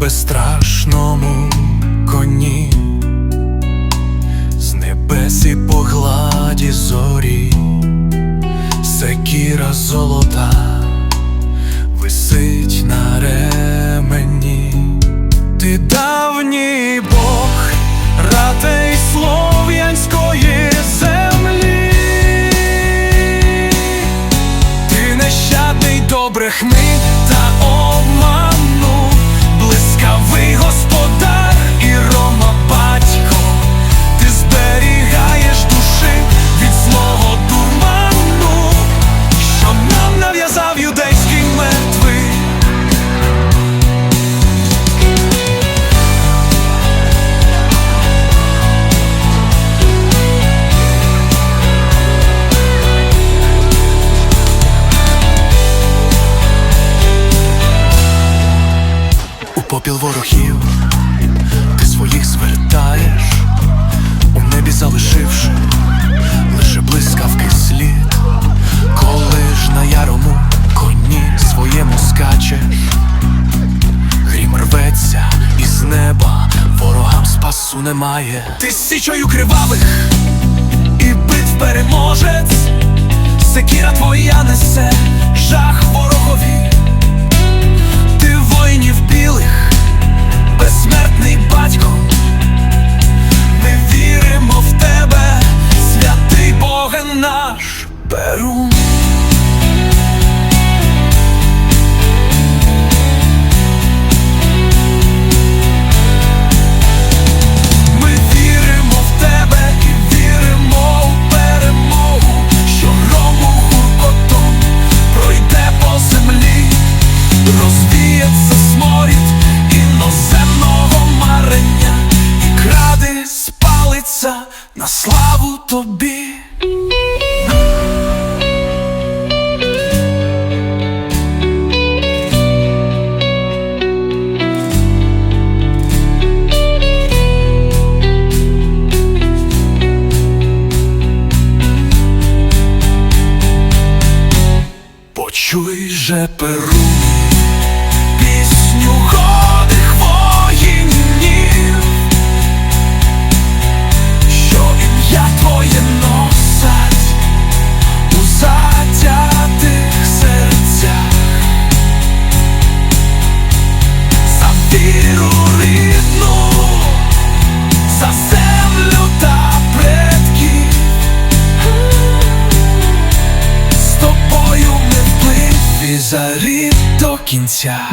безстрашному коні, з небесі по гладі зорі, секіра золота висить на ремені. Ти давній Бог, ратей слов'янської землі. Ти нещадний добрих мить У попіл ворогів ти своїх звертаєш, у небі залишивши лише блискавки слід, коли ж на ярому коні своєму скачеш, грім рветься із неба, ворогам спасу немає. Ти січою кривавих і битв переможець, секіра твоя несе спалиться на славу тобі. Почуй же перу кінця.